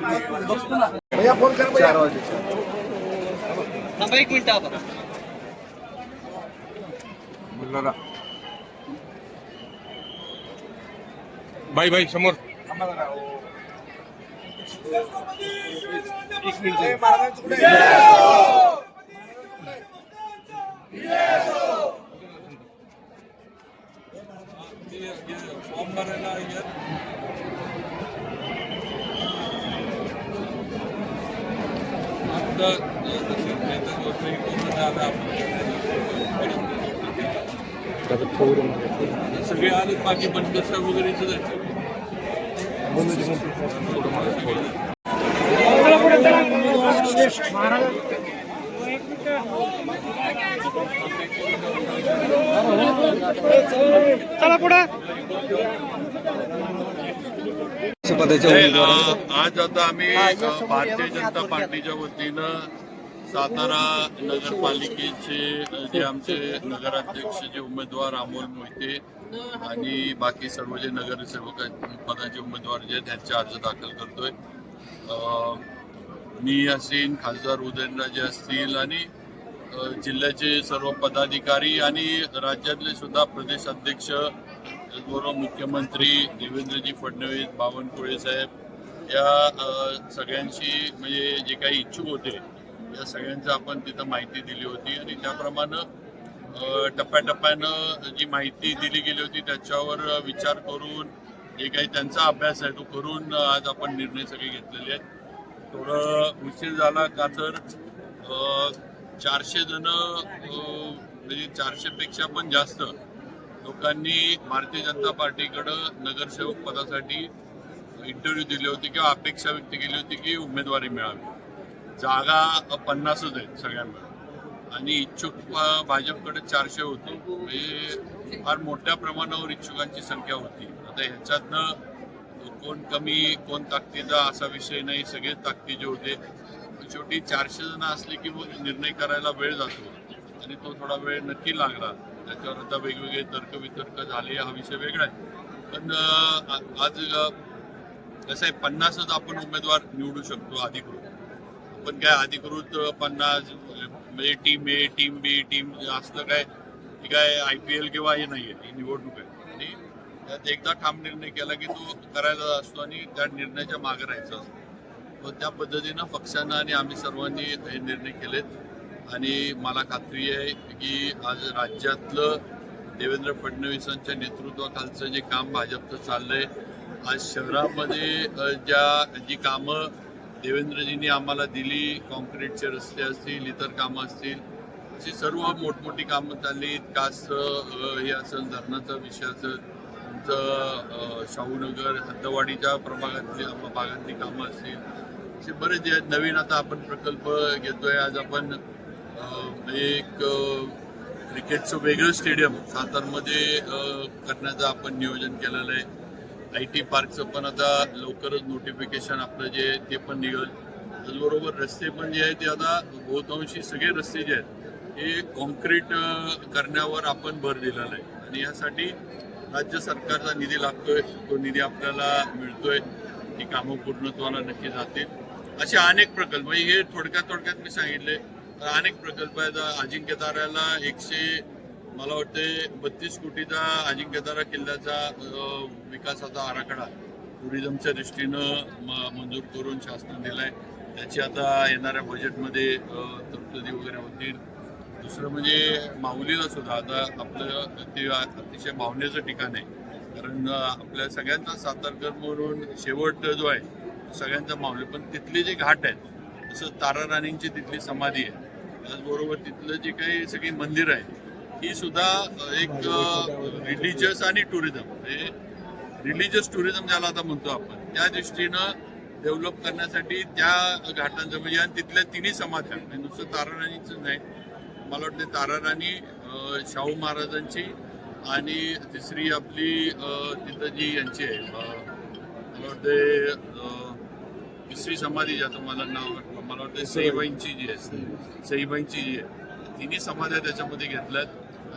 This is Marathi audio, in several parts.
भैया फोन कर थांबा एक मिनिट आपण बाई बाई समोर. सगळे आले बाकी बंदसा वगैरे जायचं आज आता आम्ही भारतीय जनता पार्टीच्या वतीनं सातारा नगरपालिकेचे जे आमचे नगराध्यक्ष जे उमेदवार अमोल मोहिते आणि बाकी सर्व जे नगरसेवक पदाचे उमेदवार जे त्यांचे अर्ज दाखल करतोय. मी असेन खासदार उदयनराजे असतील आणि जिल्ह्याचे सर्व पदाधिकारी आणि राज्यातले सुद्धा प्रदेश अध्यक्ष त्याचबरोबर मुख्यमंत्री देवेंद्रजी फडणवीस बावनकुळे साहेब या सगळ्यांशी म्हणजे जे काही इच्छुक होते या सगळ्यांचं आपण तिथं माहिती दिली होती आणि त्याप्रमाणे टप्प्याटप्प्यानं जी माहिती दिली गेली होती त्याच्यावर विचार करून जे काही त्यांचा अभ्यास आहे तो करून आज आपण निर्णय सगळे घेतलेले आहेत. थोडं उशीर झाला का तर चारशे जण म्हणजे चारशेपेक्षा पण जास्त लोकांनी भारतीय जनता पार्टीकडं नगरसेवक पदासाठी इंटरव्ह्यू दिले होते किंवा अपेक्षा व्यक्त केली होती की उमेदवारी मिळावी. जागा पन्नासच आहेत सगळ्यांना आणि इच्छुक भाजपकडे चारशे होते. म्हणजे फार मोठ्या प्रमाणावर इच्छुकांची संख्या होती. आता ह्याच्यातनं कोण कमी कोण ताकदीचा असा विषय नाही. सगळे ताकदीचे होते. शेवटी चारशे जण असले की मग निर्णय करायला वेळ जातो. आणि तो थोडा वेळ नक्की लागला. त्याच्यावर आता वेगवेगळे तर्कवितर्क झाले हा विषय वेगळा आहे. पण आज कसं आहे पन्नासच आपण उमेदवार निवडू शकतो अधिकृत पण काय अधिकृत पन्नास म्हणजे team A team B team असलं काय हे काय आय पी एल किंवा हे नाही आहे ही निवडणूक आहे. आणि त्यात एकदा ठाम निर्णय केला की तो करायचा असतो आणि त्या निर्णयाच्या मागे राहायचं असतो. तर त्या पद्धतीनं पक्षानं आणि आम्ही सर्वांनी हे निर्णय केलेत. आणि मला खात्री आहे की आज राज्यातलं देवेंद्र फडणवीसांच्या नेतृत्वाखालचं जे काम भाजपचं चाललंय आज शहरामध्ये ज्या जी कामं देवेंद्रजींनी आम्हाला दिली कॉन्क्रीटचे रस्ते असतील इतर कामं असतील अशी सर्व मोठमोठी कामं चालली कास हे असेल धरणाचं विषय असेल तुमचं शाहूनगर हद्दवाडीच्या प्रभागातली भागातली कामं असतील असे बरेच जे आहेत. नवीन आता आपण प्रकल्प घेतोय. आज आपण एक क्रिकेटचं वेगळं स्टेडियम सातारमध्ये करण्याचं आपण नियोजन केलेलं आहे. आय टी पार्कचं पण आता लवकरच नोटिफिकेशन आपलं जे ते पण निघेल. त्याचबरोबर रस्ते पण जे आहेत ते आता बहुतांशी सगळे रस्ते जे आहेत हे कॉन्क्रीट करण्यावर आपण भर दिलेला आहे. आणि यासाठी राज्य सरकारचा निधी लागतोय. तो निधी आपल्याला मिळतोय. ही कामं पूर्णत्वाला नक्की जातील. असे अनेक प्रकल्प म्हणजे हे थोडक्यात थोडक्यात मी सांगितले. अनेक प्रकल्प आहेत. अजिंक्य ताऱ्याला एकशे मला वाटते बत्तीस कोटीचा अजिंक्यतारा किल्ल्याचा विकासाचा आराखडा टुरिझमच्या दृष्टीनं म- मंजूर करून शासनाने दिलाय. त्याची आता येणाऱ्या बजेटमध्ये तरतुदी वगैरे होतील. दुसरं म्हणजे माऊलीला सुद्धा आता आपलं ते अतिशय भावनेचं ठिकाण आहे. कारण आपल्या सगळ्यांचा सातारकर म्हणून शेवट जो आहे सगळ्यांचा माऊली. पण तिथले जे घाट आहेत तसं तारा राणींची तिथली समाधी आहे त्याचबरोबर तिथलं जे काही सगळी मंदिर आहे ही सुद्धा एक रिलिजियस आणि टुरिझम म्हणजे रिलिजियस टुरिझम ज्याला आता म्हणतो आपण त्या दृष्टीनं डेव्हलप करण्यासाठी त्या घाटांचं म्हणजे आणि तिथल्या तिन्ही समाध्या म्हणजे नुसतं ताराराणीच नाही मला वाटतं ताराराणी शाहू महाराजांची आणि तिसरी आपली तिथं जी यांची आहे. मला वाटते तिसरी समाधी ज्याचं मला नाव मला वाटतं सईबाईंची जी आहे सईबाईंची जी आहे तिन्ही समाध्या त्याच्यामध्ये घेतल्यात.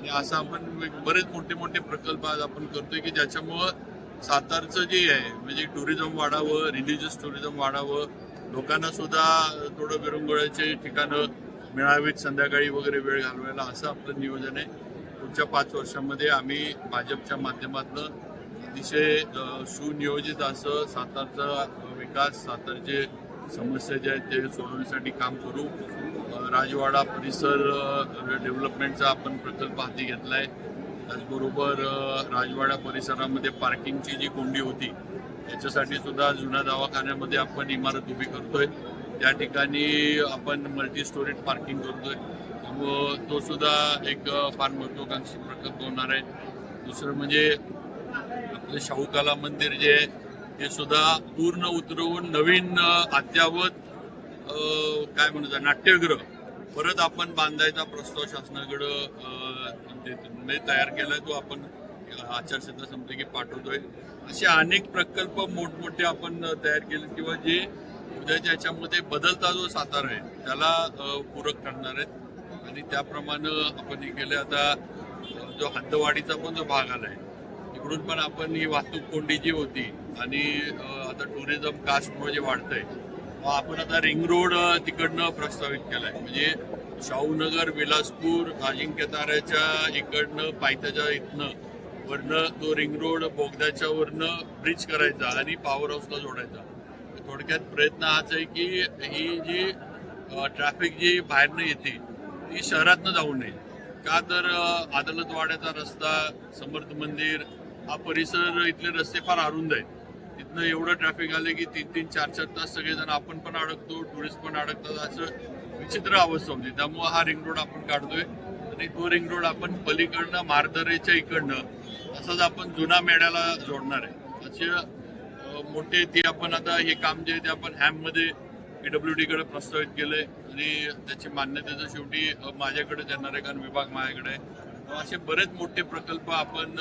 आणि असं आपण बरेच मोठे मोठे प्रकल्प आज आपण करतोय की ज्याच्यामुळं सातारचं जे आहे म्हणजे टुरिझम वाढावं रिलिजियस टुरिझम वाढावं लोकांना सुद्धा थोडं विरंगुळ्याचे ठिकाणं मिळावीत संध्याकाळी वगैरे वेळ घालवायला असं आपलं नियोजन आहे. पुढच्या पाच वर्षामध्ये आम्ही भाजपच्या माध्यमातून अतिशय सुनियोजित असं सातारचा विकास सातारचे समस्या ज्या आहेत ते सोडवण्यासाठी काम करू. राजवाडा परिसर डेव्हलपमेंटचा आपण प्रकल्प हाती आहे त्याचबरोबर राजवाडा परिसरामध्ये पार्किंगची जी कोंडी होती याच्यासाठी सुद्धा जुन्या दवाखान्यामध्ये आपण इमारत उभी करतोय. त्या ठिकाणी आपण मल्टी स्टोरेज पार्किंग करतोय. त्यामुळं तो सुद्धा एक फार महत्वाकांक्षी प्रकल्प होणार आहे. दुसरं म्हणजे आपलं शाहू कला मंदिर जे आहे ते सुद्धा पूर्ण उतरवून नवीन अद्यावत काय म्हणतात नाट्यगृह परत आपण बांधायचा प्रस्ताव शासनाकडं म्हणजे तयार केलाय तो आपण आचारसंहिता संपली की पाठवतोय. असे अनेक प्रकल्प मोठमोठे आपण तयार केले किंवा जे उद्याच्या याच्यामध्ये बदलता जो सातारा आहे त्याला पूरक ठरणार आहेत. आणि त्याप्रमाणे आपण हे केलं आता जो हद्दवाडीचा पण जो भाग आलाय तिकडून पण आपण ही वाहतूक कोंडी जी होती आणि आता टुरिझम कास्टमुळे जे वाढतंय आपण आता रिंग रोड तिकडनं प्रस्तावित केलाय. म्हणजे शाहूनगर विलासपूर अजिंक्य ताऱ्याच्या इकडनं पायथ्याच्या इथनं वरनं तो रिंग रोड बोगद्याच्या वरनं ब्रिज करायचा आणि पॉवर हाऊसला जोडायचा. थोडक्यात प्रयत्न हाच आहे की ही जी ट्रॅफिक जी बाहेरनं येते ती शहरातनं जाऊ नये. का तर अदालतवाड्याचा रस्ता समर्थ मंदिर हा परिसर इथले रस्ते फार अरुंद आहेत. तिथनं एवढं ट्रॅफिक आले की तीन तीन चार चार तास सगळेजण आपण पण अडकतो टुरिस्ट पण अडकतात असं विचित्र अवस्था होती. त्यामुळे हा रिंग रोड आपण काढतोय. आणि तो रिंग रोड आपण पलीकडनं मारदरेच्या इकडनं तसंच आपण जुना मेळ्याला जोडणार आहे. असे मोठे ते आपण आता हे काम जे आहे ते आपण हॅममध्ये पीडब्ल्यू डीकडे प्रस्तावित आहे आणि त्याची मान्यतेचं शेवटी माझ्याकडे माझ्याकडेच येणार आहे कारण विभाग माझ्याकडे आहे. असे बरेच मोठे प्रकल्प आपण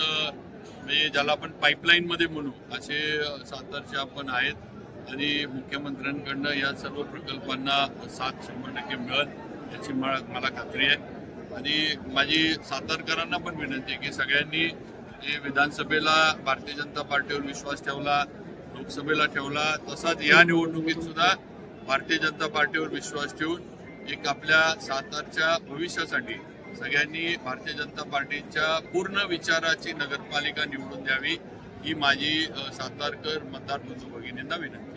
म्हणजे ज्याला आपण पाईपलाईनमध्ये म्हणू असे सातारचे आपण आहेत आणि मुख्यमंत्र्यांकडनं या सर्व प्रकल्पांना सात शंभर टक्के मिळत याची मला मला खात्री आहे. आणि माझी सातारकरांना पण विनंती आहे की सगळ्यांनी जे विधानसभेला भारतीय जनता पार्टीवर विश्वास ठेवला लोकसभेला ठेवला तसाच या निवडणुकीत सुद्धा भारतीय जनता पार्टीवर विश्वास ठेवून एक आपल्या सातारच्या भविष्यासाठी सगळ्यांनी भारतीय जनता पार्टीच्या पूर्ण विचाराची नगरपालिका निवडून द्यावी ही माझी सातारकर मतदार बंधू भगिनींना विनंती.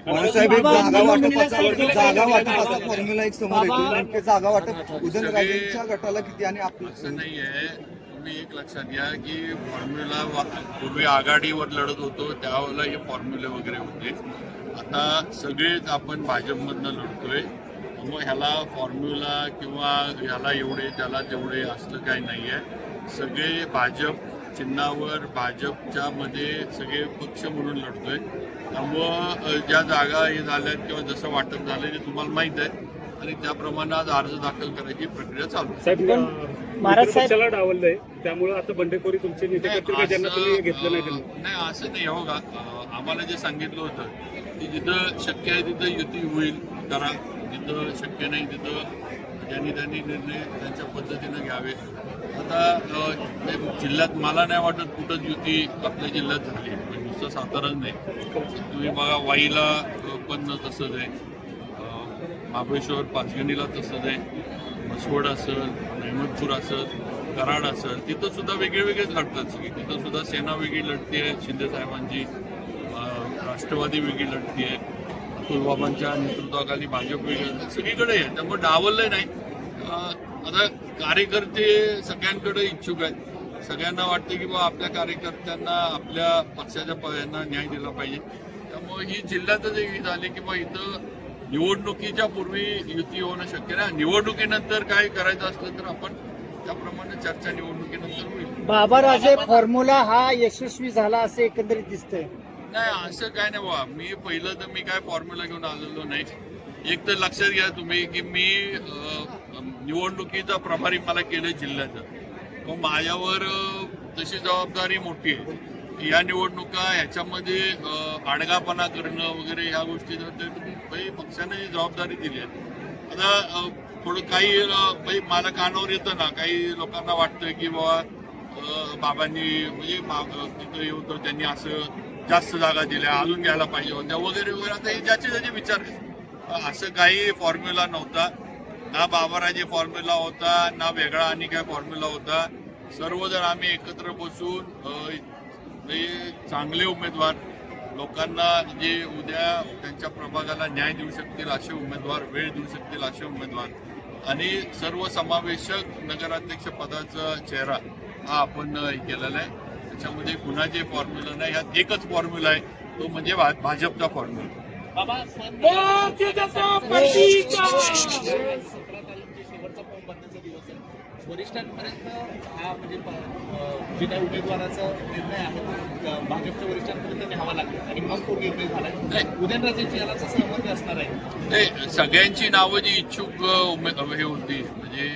जागा वाटपाचा? फॉर्म्युला एक समोर येतो नेमके जागा वाटप उदयनराजेंच्या गटाला किती आणि असं आपलं नाही आहे तुम्ही एक लक्षात घ्या की फॉर्म्युला पूर्वी आघाडीवर लढत होतो त्यावेळेला हे फॉर्म्युले वगैरे होते. आता सगळेच आपण भाजपमधनं लढतोय. मग ह्याला फॉर्म्युला किंवा ह्याला एवढे त्याला तेवढे असलं काही नाही आहे सगळे भाजप चिन्हावर भाजपच्या मध्ये सगळे पक्ष म्हणून लढतोय. त्यामुळं ज्या जागा हे झाल्यात किंवा जसं वाटप झालं ते तुम्हाला माहीत आहे. आणि त्याप्रमाणे आज अर्ज दाखल करायची प्रक्रिया चालू आहे. महाराज साहेब- डावललंय त्यामुळे आता बंडेखोरी तुमचे नेते नाही, असं, घेतलं नाही अं, त्यांना नाही असं नाही. हो का? आम्हाला जे सांगितलं होतं की जिथं शक्य आहे तिथं युती होईल. करा जिथं शक्य नाही तिथं ज्यांनी त्यांनी निर्णय त्यांच्या पद्धतीनं घ्यावे. आता जिल्ह्यात मला नाही वाटत कुठंच युती आपल्या जिल्ह्यात झाली. पण नुसतं साताराच नाही. तुम्ही बघा वाईला पण तसंच आहे. महाबळेश्वर पाचगणीला तसंच आहे. मसवड असेल अहमदपूर असेल कराड असेल तिथं सुद्धा वेगळे वेगळेच लढतात सगळी. तिथं सुद्धा सेना वेगळी लढते शिंदे साहेबांची. राष्ट्रवादी वेगळी लढती आहे अतुल नेतृत्वाखाली भाजप सगळीकडे आहे. त्यामुळे डावललं नाही. आता कार्यकर्ते सगळ्यांकडे इच्छुक आहेत. सगळ्यांना वाटते की बा आपल्या कार्यकर्त्यांना आपल्या पक्षाच्या प- यांना न्याय दिला पाहिजे. त्यामुळे ही जिल्ह्यातच एक झाली की बा इथं निवडणुकीच्या पूर्वी युती होणं शक्य नाही. निवडणुकीनंतर काय करायचं असलं तर आपण त्याप्रमाणे चर्चा निवडणुकीनंतर होईल. बाबा राजे फॉर्म्युला हा यशस्वी झाला असे एकंदरीत दिसतंय. नाही असं काय नाही बाबा मी पहिलं तर मी काय फॉर्म्युला घेऊन आलेलो नाही एक तर लक्षात घ्या तुम्ही की मी निवडणुकीचा प्रभारी मला केलं जिल्ह्याचं. मग माझ्यावर तशी जबाबदारी मोठी आहे. या निवडणुका ह्याच्यामध्ये आडगापणा करणं वगैरे ह्या गोष्टी ते तुम्ही पक्षाने जी जबाबदारी दिली आहे. आता थोडं काही अ, मला कानावर येतं ना काही लोकांना वाटतं की बाबा बाबांनी म्हणजे तिथं येऊन तर त्यांनी असं जास्त जागा दिल्या अजून घ्यायला पाहिजे होत्या वगैरे वगैरे. आता हे ज्याचे त्याचे विचार असं काही फॉर्म्युला नव्हता. ना बाबाराजे फॉर्म्युला होता ना वेगळा आणि काय फॉर्म्युला होता. सर्वजण आम्ही एकत्र बसून चांगले उमेदवार लोकांना जे उद्या त्यांच्या प्रभागाला न्याय देऊ शकतील असे उमेदवार वेळ देऊ शकतील असे उमेदवार आणि सर्व समावेशक नगराध्यक्ष पदाचा चेहरा हा आपण केलेला आहे. त्याच्यामध्ये कुणाचे फॉर्म्युला नाही यात एकच फॉर्म्युला आहे. तो म्हणजे भाजपचा फॉर्म्युला वरिष्ठांपर्यंत हा म्हणजे प- अं, जे काही उमेदवाराचा निर्णय आहे. भाजपच्या वरिष्ठांपर्यंत न्यावा लागेल. आणि मग तो निर्णय झालाय नाही. उदयनराजेंची याला सहमती असणार आहे? ते सगळ्यांची नावं जी इच्छुक अ, उमे हे होती. म्हणजे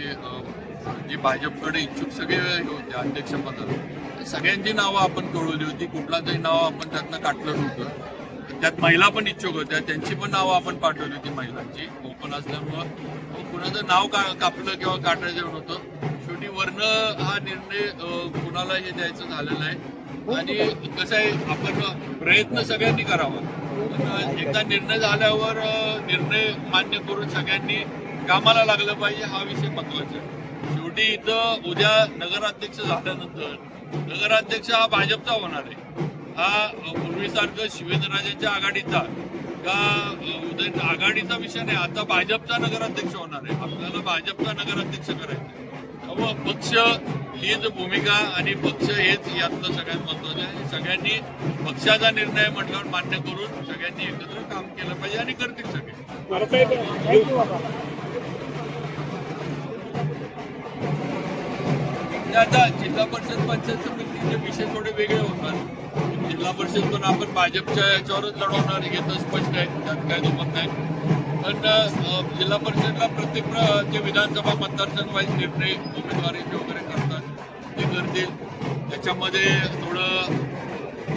जे भाजपकडे इच्छुक सगळे हे होते अध्यक्षपदाला सगळ्यांची नावं आपण कळवली होती कुठला तरी नाव आपण त्यातनं काटलं नव्हतं. त्यात महिला पण इच्छुक होत्या त्यांची पण नावं आपण पाठवली होती महिलांची. ओपन असल्यामुळं. मग कुणाचं नाव का कापलं किंवा काटायचं नव्हतं. शेवटी वर्ण हा निर्णय कुणाला हे द्यायचं झालेलं आहे. आणि कसं आहे आपण प्रयत्न सगळ्यांनी करावा. पण एकदा निर्णय झाल्यावर निर्णय मान्य करून सगळ्यांनी कामाला लागलं पाहिजे हा विषय महत्त्वाचा आहे. शेवटी इथं उद्या नगराध्यक्ष झाल्यानंतर नगराध्यक्ष हा भाजपचा होणार आहे. हा पूर्वीसारखं शिवेंद्रराजेंच्या आघाडीचा का उदय आघाडीचा विषय नाही आता भाजपचा नगराध्यक्ष होणार आहे. आपल्याला भाजपचा नगराध्यक्ष करायचं त्यामुळं पक्ष हीच भूमिका आणि पक्ष हेच यातलं सगळ्यात महत्वाचं आहे. सगळ्यांनी पक्षाचा निर्णय म्हटल्यावर मान्य करून सगळ्यांनी एकत्र काम केलं पाहिजे आणि करतील सगळे. म्हणजे आता जिल्हा परिषद पंचायत समितीचे विषय थोडे वेगळे होतात. जिल्हा परिषद पण आपण भाजपच्या याच्यावरच लढवणार हे तर स्पष्ट आहे त्यात काय दुमत नाही. पण जिल्हा परिषदला प्रत्येक जे विधानसभा मतदारसंघ वाईज निर्णय उमेदवारीचे वगैरे करतात ते करतील. त्याच्यामध्ये थोडं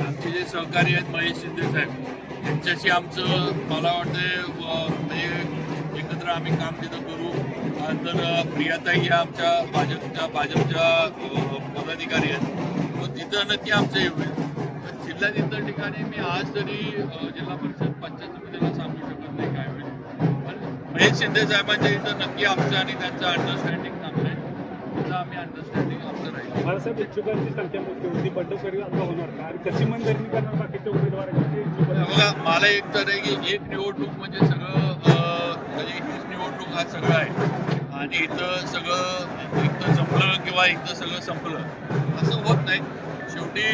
आमचे जे सहकारी आहेत महेश शिंदे साहेब यांच्याशी आमचं मला वाटतं म्हणजे एकत्र आम्ही काम तिथं करू. तर प्रियाताई ह्या आमच्या भाजपच्या भाजपच्या पदाधिकारी आहेत. व तिथं नक्की आमचं हे होईल. जिल्ह्यात इतर ठिकाणी मी आज तरी जिल्हा परिषद पंचायत समितीला सांगू शकत नाही काय होईल. पण महेश शिंदे साहेबांच्या इथं नक्की आमचं आणि त्यांचं अंडरस्टँडिंग चांगलं आहे. त्याचं आम्ही अंडरस्टँडिंग आमचं राहील. बाळासाहेब इच्छुकांची संख्या मोठी होती. बंडखोरी आता होणार का? आणि कशी मनधरणी करणार बाकीच्या उमेदवारांची? बघा मला एक तर आहे की एक निवडणूक म्हणजे सगळं म्हणजे निवडणूक हा सगळं आहे. आणि इथं सगळं इथं संपलं किंवा इथं सगळं संपलं असं होत नाही. शेवटी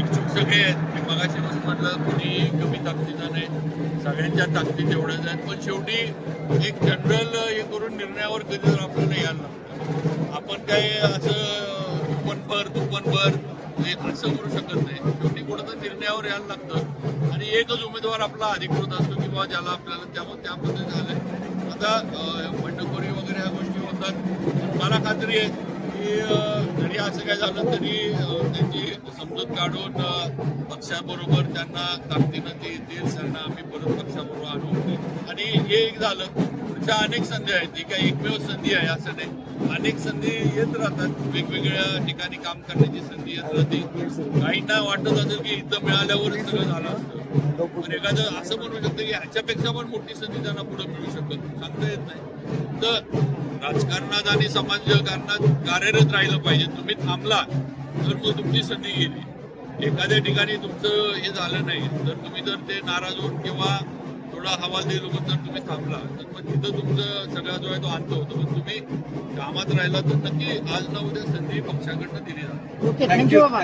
इच्छुक सगळे आहेत. मी मगाशी जसं म्हटलं कुणी कमी ताकदीचा नाही. सगळ्यांच्या ताकदी तेवढ्याच आहेत. पण शेवटी एक जनरल हे करून निर्णयावर कधी तर आपल्याला यायला लागतं आपण काय असं दुप्पन भर दुप्पन भर हे असं करू शकत नाही. शेवटी कुठं तर निर्णयावर यायला लागतं. आणि एकच उमेदवार आपला अधिकृत असतो किंवा ज्याला आपल्याला त्यामुळे त्या पद्धतीने झालंय. आता बंडखोरी वगैरे ह्या गोष्टी होतात. मला खात्री आहे की जरी असं काय झालं तरी त्यांची समजूत काढून पक्षाबरोबर त्यांना ताकदीनं ते तेल सरणं आम्ही परत पक्षाबरोबर आणू. आणि हे एक झालं. पुढच्या अनेक संधी आहेत जी काही एकमेव संधी आहे असं नाही. अनेक संधी येत राहतात वेगवेगळ्या ठिकाणी काम करण्याची संधी येत राहते. काहींना वाटत असेल की इथं मिळाल्यावरच सगळं झालं असतं. पण एखादं असं म्हणू शकतं की ह्याच्यापेक्षा पण मोठी संधी त्यांना पुढे मिळू शकत. सांगता येत नाही. तर राजकारणात आणि समाजकारणात कार्यरत राहिलं पाहिजे. तुम्ही थांबला तर मग तुमची संधी गेली. एखाद्या ठिकाणी तुमचं हे झालं नाही तर तुम्ही जर ते नाराज होऊन किंवा थोडा हवा दिलो तर तुम्ही थांबला तर मग तिथं तुमचं सगळा जो आहे तो अंत होतो. पण तुम्ही कामात राहिला तर नक्की आज ना उद्या संधी पक्षाकडनं दिली जाते. ओके थँक्यू बाबा.